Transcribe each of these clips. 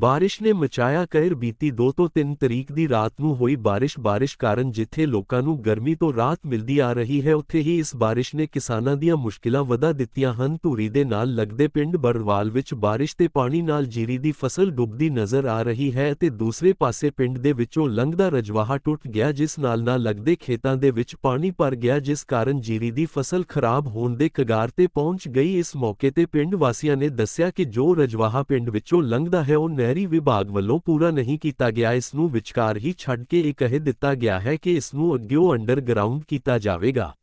ਬਾਰਿਸ਼ ਨੇ ਮਚਾਇਆ ਕਹਿਰ ਬੀਤੀ 2 ਤੋਂ 3 ਤਰੀਕ ਦੀ ਰਾਤ ਨੂੰ ਹੋਈ ਬਾਰਿਸ਼। ਬਾਰਿਸ਼ ਕਾਰਨ ਜਿੱਥੇ ਲੋਕਾਂ ਨੂੰ ਗਰਮੀ ਤੋਂ ਰਾਹਤ ਮਿਲਦੀ ਆ ਰਹੀ ਹੈ, ਉੱਥੇ ਹੀ ਇਸ ਬਾਰਿਸ਼ ਨੇ ਕਿਸਾਨਾਂ ਦੀਆਂ ਮੁਸ਼ਕਿਲਾਂ ਵਧਾ ਦਿੱਤੀਆਂ ਹਨ। ਧੂਰੀ ਦੇ ਨਾਲ ਲੱਗਦੇ ਪਿੰਡ ਬਰਵਾਲ ਵਿੱਚ ਬਾਰਿਸ਼ ਤੇ ਪਾਣੀ ਨਾਲ ਜੀਰੀ ਦੀ ਫਸਲ ਡੁੱਬਦੀ ਨਜ਼ਰ ਆ ਰਹੀ ਹੈ ਤੇ ਦੂਸਰੇ ਪਾਸੇ ਪਿੰਡ ਦੇ ਵਿੱਚੋਂ ਲੰਘਦਾ ਰਜਵਾਹਾ ਟੁੱਟ ਗਿਆ, ਜਿਸ ਨਾਲ ਨਾਲ ਲੱਗਦੇ ਖੇਤਾਂ ਦੇ ਵਿੱਚ ਪਾਣੀ ਭਰ ਗਿਆ, ਜਿਸ ਕਾਰਨ ਜੀਰੀ ਦੀ ਫਸਲ ਖਰਾਬ ਹੋਣ ਦੇ ਕਗਾਰ ਤੇ ਪਹੁੰਚ ਗਈ। ਇਸ ਮੌਕੇ ਤੇ ਪਿੰਡ ਵਾਸੀਆਂ ਨੇ ਦੱਸਿਆ ਕਿ ਜੋ ਰਜਵਾਹਾ ਪਿੰਡ ਵਿੱਚੋਂ ਲੰਘਦਾ ਹੈ, ਉਹ ਨਹਿਰੀ ਵਿਭਾਗ ਵੱਲੋਂ ਪੂਰਾ ਨਹੀਂ ਕੀਤਾ ਗਿਆ, ਇਸ ਨੂੰ ਵਿਚਕਾਰ ਹੀ ਛੱਡ ਕੇ ਇਹ ਕਹਿ ਦਿੱਤਾ ਗਿਆ ਹੈ ਕਿ ਇਸ ਨੂੰ ਅੱਗਿਓਂ ਅੰਡਰਗਰਾਉਂਡ ਕੀਤਾ ਜਾਵੇਗਾ।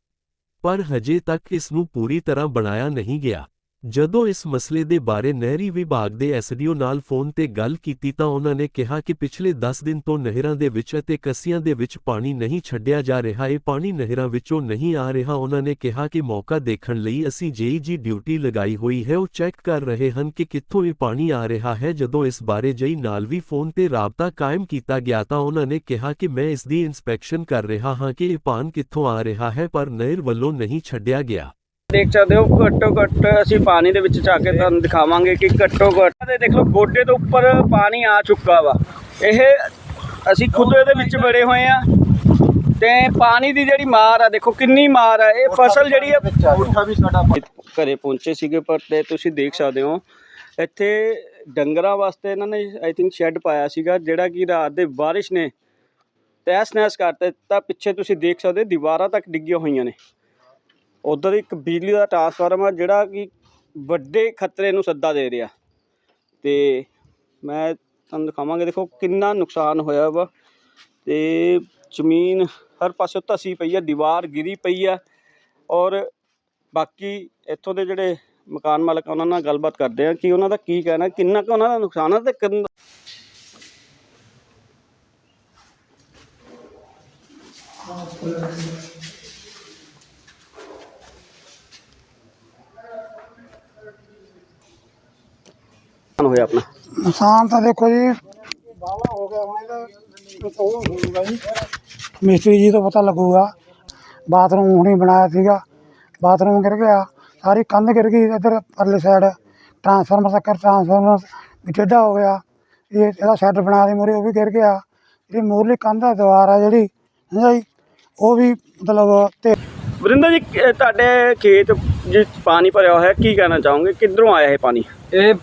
ਪਰ ਹਜੇ ਤੱਕ ਇਸ ਨੂੰ ਪੂਰੀ ਤਰ੍ਹਾਂ ਬਣਾਇਆ ਨਹੀਂ ਗਿਆ। ਜਦੋਂ ਇਸ ਮਸਲੇ ਦੇ ਬਾਰੇ ਨਹਿਰੀ ਵਿਭਾਗ ਦੇ ਐਸਡੀਓ ਨਾਲ ਫੋਨ ਤੇ ਗੱਲ ਕੀਤੀ ਤਾਂ ਉਹਨਾਂ ਨੇ ਕਿਹਾ ਕਿ ਪਿਛਲੇ 10 ਦਿਨ ਤੋਂ ਨਹਿਰਾਂ ਦੇ ਵਿੱਚ ਅਤੇ ਕੱਸੀਆਂ ਦੇ ਵਿੱਚ ਪਾਣੀ ਨਹੀਂ ਛੱਡਿਆ ਜਾ ਰਿਹਾ, ਇਹ ਪਾਣੀ ਨਹਿਰਾਂ ਵਿੱਚੋਂ ਨਹੀਂ ਆ ਰਿਹਾ। ਉਹਨਾਂ ਨੇ ਕਿਹਾ ਕਿ ਮੌਕਾ ਦੇਖਣ ਲਈ ਅਸੀਂ ਜੇਈਜੀ ਡਿਊਟੀ ਲਗਾਈ ਹੋਈ ਹੈ, ਉਹ ਚੈੱਕ ਕਰ ਰਹੇ ਹਨ ਕਿ ਕਿੱਥੋਂ ਇਹ ਪਾਣੀ ਆ ਰਿਹਾ ਹੈ। ਜਦੋਂ ਇਸ ਬਾਰੇ ਜਈ ਨਾਲ ਵੀ ਫੋਨ ਤੇ ਰਾਬਤਾ ਕਾਇਮ ਕੀਤਾ ਗਿਆ ਤਾਂ ਉਹਨਾਂ ਨੇ ਕਿਹਾ ਕਿ ਮੈਂ ਇਸ ਦੀ ਇਨਸਪੈਕਸ਼ਨ ਕਰ ਰਿਹਾ ਹਾਂ ਕਿ ਇਹ ਪਾਣ ਕਿੱਥੋਂ ਆ ਰਿਹਾ ਹੈ, ਪਰ ਨਹਿਰ ਵੱਲੋਂ ਨਹੀਂ ਛੱਡਿਆ ਗਿਆ। ਦੇਖ ਸਕਦੇ ਹੋ ਘੱਟੋ ਘੱਟ ਅਸੀਂ ਪਾਣੀ ਦੇ ਵਿੱਚ ਜਾ ਕੇ ਤੁਹਾਨੂੰ ਦਿਖਾਵਾਂਗੇ ਕਿ ਘੱਟੋ ਘੱਟ ਦੇ ਦੇਖ ਲਓ ਗੋਡੇ ਤੋਂ ਉੱਪਰ ਪਾਣੀ ਆ ਚੁੱਕਾ ਵਾ। ਇਹ ਅਸੀਂ ਖੁਦ ਦੇ ਵਿੱਚ ਬੜੇ ਹੋਏ ਆ। ਤੇ ਪਾਣੀ ਦੀ ਜਿਹੜੀ ਮਾਰ ਆ ਦੇਖੋ ਕਿੰਨੀ ਮਾਰ ਆ। ਇਹ ਫਸਲ ਜਿਹੜੀ ਆ ਉੱਠਾ ਵੀ ਸਾਡਾ ਘਰੇ ਪਹੁੰਚੇ ਸੀਗੇ ਪਰ ਤੇ ਤੁਸੀਂ ਦੇਖ ਸਕਦੇ ਹੋ ਇੱਥੇ ਡੰਗਰਾਂ ਵਾਸਤੇ ਇਹਨਾਂ ਨੇ ਆਈ ਥਿੰਕ ਸ਼ੈੱਡ ਪਾਇਆ ਸੀਗਾ ਜਿਹੜਾ ਕਿ ਰਾਤ ਦੇ ਬਾਰਿਸ਼ ਨੇ ਤਹਿਸ ਨਹਿਸ ਕਰ ਦਿੱਤਾ ਪਿੱਛੇ ਤੁਸੀਂ ਦੇਖ ਸਕਦੇ ਹੋ ਦੀਵਾਰਾਂ ਤੱਕ ਡਿੱਗੀਆਂ ਹੋਈਆਂ ਨੇ। ਉਧਰ ਇੱਕ ਬਿਜਲੀ ਦਾ ਟਰਾਂਸਫਾਰਮਰ ਜਿਹੜਾ ਕਿ ਵੱਡੇ ਖਤਰੇ ਨੂੰ ਸੱਦਾ ਦੇ ਰਿਹਾ। ਤੇ ਮੈਂ ਤੁਹਾਨੂੰ ਦਿਖਾਵਾਂਗੇ ਦੇਖੋ ਕਿੰਨਾ ਨੁਕਸਾਨ ਹੋਇਆ ਵਾ। ਤੇ ਜ਼ਮੀਨ ਹਰ ਪਾਸੇ ਧਸੀ ਪਈ ਆ ਦੀਵਾਰ ਗਿਰੀ ਪਈ ਆ। ਔਰ ਬਾਕੀ ਇੱਥੋਂ ਦੇ ਜਿਹੜੇ ਮਕਾਨ ਮਾਲਕ ਆ, ਉਹਨਾਂ ਨਾਲ ਗੱਲਬਾਤ ਕਰਦੇ ਆ ਕਿ ਉਹਨਾਂ ਦਾ ਕੀ ਕਹਿਣਾ ਕਿੰਨਾ ਕੁ ਉਹਨਾਂ ਦਾ ਨੁਕਸਾਨ ਆ ਤੇ ਕਿੰਨ ਨੁਕਸਾਨ ਹੋਇਆ ਆਪਣਾ? ਨੁਕਸਾਨ ਤਾਂ ਦੇਖੋ ਜੀ ਬਾਵਾ ਹੋ ਗਿਆ ਹੁਣ ਇਹਦਾ ਉਹ ਹੋਊਗਾ ਜੀ। ਮਿਸਤਰੀ ਜੀ ਤੋਂ ਪਤਾ ਲੱਗੂਗਾ। ਬਾਥਰੂਮ ਹੁਣੀ ਬਣਾਇਆ ਸੀਗਾ। ਬਾਥਰੂਮ ਗਿਰ ਗਿਆ ਸਾਰੀ ਕੰਧ ਗਿਰ ਗਈ ਇੱਧਰ ਪਰਲੀ ਸਾਈਡ ਟਰਾਂਸਫਾਰਮਰ ਤੱਕ ਟਰਾਂਸਫਾਰਮਰ ਵੀ ਟੇਢਾ ਹੋ ਗਿਆ। ਇਹ ਇਹਦਾ ਸ਼ੈੱਡ ਬਣਾ ਦੇ ਮੂਹਰੇ ਉਹ ਵੀ ਗਿਰ ਗਿਆ। ਜਿਹੜੀ ਮੂਹਰਲੀ ਕੰਧ ਦਾ ਦੀਵਾਰ ਆ ਜਿਹੜੀ ਸਮਝਿਆ ਜੀ? ਉਹ ਵੀ ਮਤਲਬ ਤੇ ਵਰਿੰਦਰ ਜੀ ਇਹ ਤੁਹਾਡੇ ਖੇਤ ਜਿਸ ਪਾਣੀ ਭਰਿਆ ਹੋਇਆ ਹੈ ਕੀ ਕਹਿਣਾ ਚਾਹੋਗੇ? ਕਿੱਧਰੋਂ ਆਇਆ ਇਹ ਪਾਣੀ? ਇਹ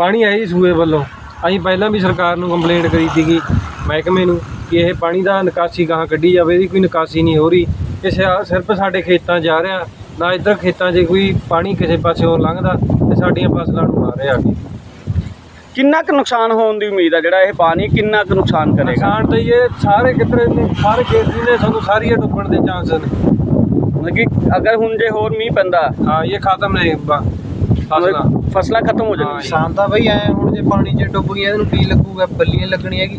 ਪਾਣੀ ਆਇਆ ਜੀ ਸੂਏ ਵੱਲੋਂ। ਅਸੀਂ ਪਹਿਲਾਂ ਵੀ ਸਰਕਾਰ ਨੂੰ ਕੰਪਲੇਂਟ ਕਰੀ ਸੀਗੀ ਮਹਿਕਮੇ ਨੂੰ ਕਿ ਇਹ ਪਾਣੀ ਦਾ ਨਿਕਾਸੀ ਗਾਹਾਂ ਕੱਢੀ ਜਾਵੇ ਇਹਦੀ ਕੋਈ ਨਿਕਾਸੀ ਨਹੀਂ ਹੋ ਰਹੀ। ਇਹ ਸਿਰਫ ਸਾਡੇ ਖੇਤਾਂ ਜਾ ਰਿਹਾ ਨਾ ਇੱਧਰ ਖੇਤਾਂ 'ਚ ਕੋਈ ਪਾਣੀ ਕਿਸੇ ਪਾਸਿਓਂ ਲੰਘਦਾ ਤੇ ਸਾਡੀਆਂ ਫਸਲਾਂ ਨੂੰ ਆ ਰਿਹਾ। ਅੱਗੇ ਕਿੰਨਾ ਕੁ ਨੁਕਸਾਨ ਹੋਣ ਦੀ ਉਮੀਦ ਹੈ ਜਿਹੜਾ ਇਹ ਪਾਣੀ ਕਿੰਨਾ ਕੁ ਨੁਕਸਾਨ ਕਰੇਗਾ? ਨੁਕਸਾਨ ਤਾਂ ਜੀ ਇਹ ਸਾਰੇ ਕਿਧਰੇ ਨੇ ਸਾਰੇ ਖੇਤ ਨੇ ਸਾਨੂੰ ਸਾਰੀਆਂ ਡੁੱਬਣ ਦੇ ਚਾਂਸ ਨੇ। ਮਤਲਬ ਕਿ ਅਗਰ ਹੁਣ ਜੇ ਹੋਰ ਮੀਂਹ ਪੈਂਦਾ। ਹਾਂ ਇਹ ਖਤਮ ਨੇ ਬ- ਫਸਲਾਂ। ਫਸਲਾਂ ਖਤਮ ਹੋ ਜਾਣਗੀਆਂ। ਨੁਕਸਾਨ ਤਾਂ ਬਈ ਐ ਹੁਣ ਜੇ ਪਾਣੀ 'ਚ ਡੁੱਬ ਗਿਆ ਇਹਨੂੰ ਕੀ ਲੱਗੂਗਾ? ਬੱਲੀਆਂ ਲੱਗਣੀ ਹੈਗੀ।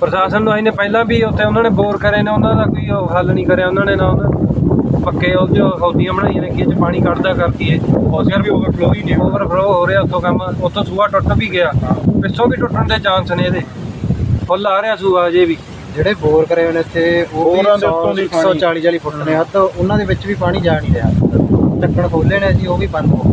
ਪ੍ਰਸ਼ਾਸਨ ਨੂੰ ਅਸੀਂ ਨੇ ਪਹਿਲਾਂ ਵੀ ਉੱਥੇ ਉਹਨਾਂ ਨੇ ਬੋਰ ਕਰੇ ਨੇ ਉਹਨਾਂ ਦਾ ਕੋਈ ਉਹ ਹੱਲ ਨਹੀਂ ਕਰਿਆ ਉਹਨਾਂ ਨੇ ਨਾ ਉਹਨਾਂ ਪੱਕੇ ਉਹ ਜੋ ਹੌਦੀਆਂ ਬਣਾਈਆਂ ਨੇ ਕਿ ਇਹ 'ਚ ਪਾਣੀ ਕੱਢਦਾ ਕਰਦੀ ਏ ਉਸ ਵੀ ਓਵਰਫਲੋ ਹੀ ਨਹੀਂ ਓਵਰਫਲੋ ਹੋ ਰਿਹਾ ਉੱਥੋਂ ਕੰਮ ਉੱਥੋਂ ਸੂਆ ਟੁੱਟ ਵੀ ਗਿਆ। ਪਿੱਛੋਂ ਵੀ ਟੁੱਟਣ ਦੇ ਚਾਂਸ ਨੇ ਇਹਦੇ। ਫੁੱਲ ਆ ਰਿਹਾ ਸੂਆ ਅਜੇ ਵੀ। ਜਿਹੜੇ ਬੋਰ ਕਰੇ ਹੋਏ ਨੇ ਇੱਥੇ ਉਹ ਵੀ ਬੋਰਾਂ ਦੇ ਉੱਤੋਂ ਦੀ 140 40 ਫੁੱਟ ਨੇ ਹੱਦ ਉਹਨਾਂ ਦੇ ਵਿੱਚ ਵੀ ਪਾਣੀ ਜਾ ਨਹੀਂ ਰਿਹਾ। ਢੱਕਣ ਖੋਲੇ ਨੇ ਜੀ ਉਹ ਵੀ ਬੰਦ ਹੋ ਗਏ।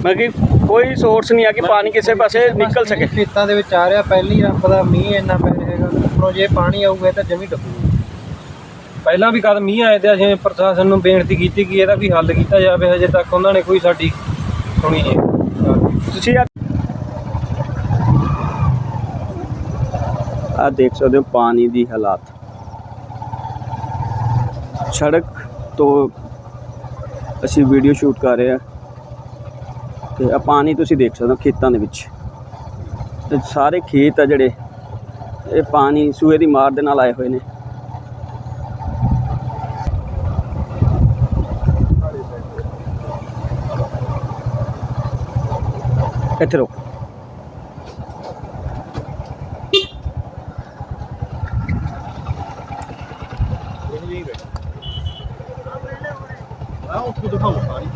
ਮਤਲਬ ਕਿ ਕੋਈ ਸੋਰਸ ਨਹੀਂ ਆ ਕਿ ਪਾਣੀ ਕਿਸੇ ਪਾਸੇ ਨਿਕਲ ਸਕੇ। ਖੇਤਾਂ ਦੇ ਵਿੱਚ ਆ ਰਿਹਾ ਪਹਿਲੀ ਰੱਬ ਦਾ ਮੀਂਹ ਇੰਨਾ ਪੈ ਰਿਹਾ ਹੈਗਾ। ਉੱਪਰੋਂ ਜੇ ਪਾਣੀ ਆਊਗਾ ਤਾਂ ਜਮੀ ਡੁੱਬੂਗਾ ਪਹਿਲਾਂ ਵੀ ਕਦ ਮੀਂਹ ਆਏ ਤੇ ਅਸੀਂ ਪ੍ਰਸ਼ਾਸਨ ਨੂੰ ਬੇਨਤੀ ਕੀਤੀ ਕਿ ਇਹਦਾ ਵੀ ਹੱਲ ਕੀਤਾ ਜਾਵੇ ਹਜੇ ਤੱਕ ਉਹਨਾਂ ਨੇ ਕੋਈ ਸਾਡੀ ਸੁਣੀ ਨਹੀਂ। ਤੁਸੀਂ ਆ ਆ ਦੇਖ ਸਕਦੇ ਹੋ ਪਾਣੀ ਦੀ ਹਾਲਾਤ। ਸੜਕ ਤੋਂ ਅਸੀਂ ਵੀਡੀਓ ਸ਼ੂਟ ਕਰ ਰਹੇ ਆ ਤੇ ਆ ਪਾਣੀ ਤੁਸੀਂ ਦੇਖ ਸਕਦੇ ਹੋ ਖੇਤਾਂ ਦੇ ਵਿੱਚ। ਤੇ ਸਾਰੇ ਖੇਤ ਆ ਜਿਹੜੇ, ਇਹ ਪਾਣੀ ਸੂਏ ਦੀ ਮਾਰ ਦੇ ਨਾਲ ਆਏ ਹੋਏ ਨੇ। ਇੱਥੇ ਰੁਕ। ਆ ਉੱਥੋਂ ਦਿਖਾਓ ਸਾਰੀ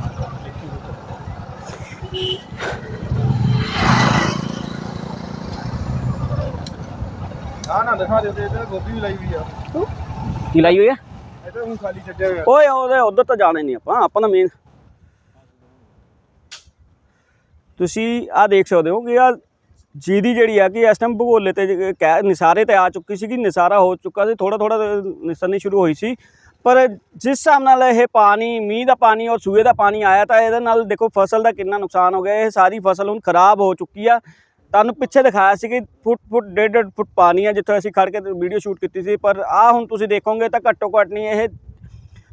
ਆ ਨਾ ਦਿਖਾ ਦਿਓ ਤੇ ਇਹਦੇ ਗੋਭੀ ਵੀ ਲਾਈ ਵੀ ਆ। ਕੀ ਲਾਈ ਹੋਈ ਆ? ਇਹ ਤਾਂ ਹੁਣ ਖਾਲੀ ਛੱਡਿਆ ਹੋਇਆ। ਓਏ ਉਹਦੇ ਉਧਰ ਤਾਂ ਜਾਣਾ ਨਹੀਂ ਆਪਾਂ ਆਪਾਂ ਤਾਂ ਮੇਨ ਤੁਸੀਂ ਆ ਦੇਖ ਸਕਦੇ ਹੋ ਕਿ ਆ ਜੀਰੀ ਜਿਹੜੀ ਆ ਕਿ ਇਸ ਟਾਈਮ ਭਗੋਲੇ ਤੇ ਕਹਿ ਨਿਸਾਰੇ ਤੇ ਆ ਚੁੱਕੀ ਸੀ ਕਿ ਨਿਸਾਰਾ ਹੋ ਚੁੱਕਾ ਸੀ ਥੋੜਾ ਥੋੜਾ ਨਿਸਰਨੀ ਸ਼ੁਰੂ ਹੋਈ ਸੀ। ਪਰ ਜਿਸ ਹਿਸਾਬ ਨਾਲ ਇਹ ਪਾਣੀ ਮੀਂਹ ਦਾ ਪਾਣੀ ਔਰ ਸੂਏ ਦਾ ਪਾਣੀ ਆਇਆ ਤਾਂ ਇਹਦੇ ਨਾਲ ਦੇਖੋ ਫਸਲ ਦਾ ਕਿੰਨਾ ਨੁਕਸਾਨ ਹੋ ਗਿਆ ਇਹ ਸਾਰੀ ਫਸਲ ਹੁਣ ਖਰਾਬ ਹੋ ਚੁੱਕੀ ਆ। ਤੁਹਾਨੂੰ ਪਿੱਛੇ ਦਿਖਾਇਆ ਸੀ ਕਿ ਫੁੱਟ ਫੁੱਟ ਡੇਢ ਡੇਢ ਫੁੱਟ ਪਾਣੀ ਆ ਜਿੱਥੇ ਅਸੀਂ ਖੜ ਕੇ ਵੀਡੀਓ ਸ਼ੂਟ ਕੀਤੀ ਸੀ, ਪਰ ਆ ਹੁਣ ਤੁਸੀਂ ਦੇਖੋਗੇ ਤਾਂ ਘੱਟੋ ਘੱਟ ਨਹੀਂ, ਇਹ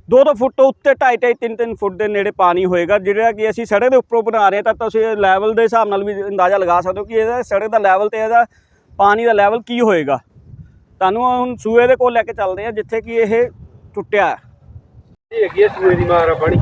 ਦੋ ਦੋ ਫੁੱਟ ਤੋਂ ਉੱਤੇ ਢਾਈ ਢਾਈ ਤਿੰਨ ਤਿੰਨ ਫੁੱਟ ਦੇ ਨੇੜੇ ਪਾਣੀ ਹੋਏਗਾ, ਜਿਹੜਾ ਕਿ ਅਸੀਂ ਸੜਕ ਦੇ ਉੱਪਰੋਂ ਬਣਾ ਰਹੇ ਹਾਂ, ਤਾਂ ਤੁਸੀਂ ਲੈਵਲ ਦੇ ਹਿਸਾਬ ਨਾਲ ਵੀ ਅੰਦਾਜ਼ਾ ਲਗਾ ਸਕਦੇ ਹੋ ਕਿ ਇਹਦਾ ਸੜਕ ਦਾ ਲੈਵਲ ਤੇ ਇਹਦਾ ਪਾਣੀ ਦਾ ਲੈਵਲ ਕੀ ਹੋਏਗਾ। ਤੁਹਾਨੂੰ ਹੁਣ ਸੂਏ ਦੇ ਕੋਲ ਲੈ ਕੇ ਚੱਲਦੇ ਹਾਂ, ਜਿੱਥੇ ਕਿ ਇਹ ਟੁੱਟਿਆ ਹੈ। ਇਹ ਹੈਗੀ ਸੂਏ ਦੀ ਮਾਰ ਆ ਪਾਣੀ।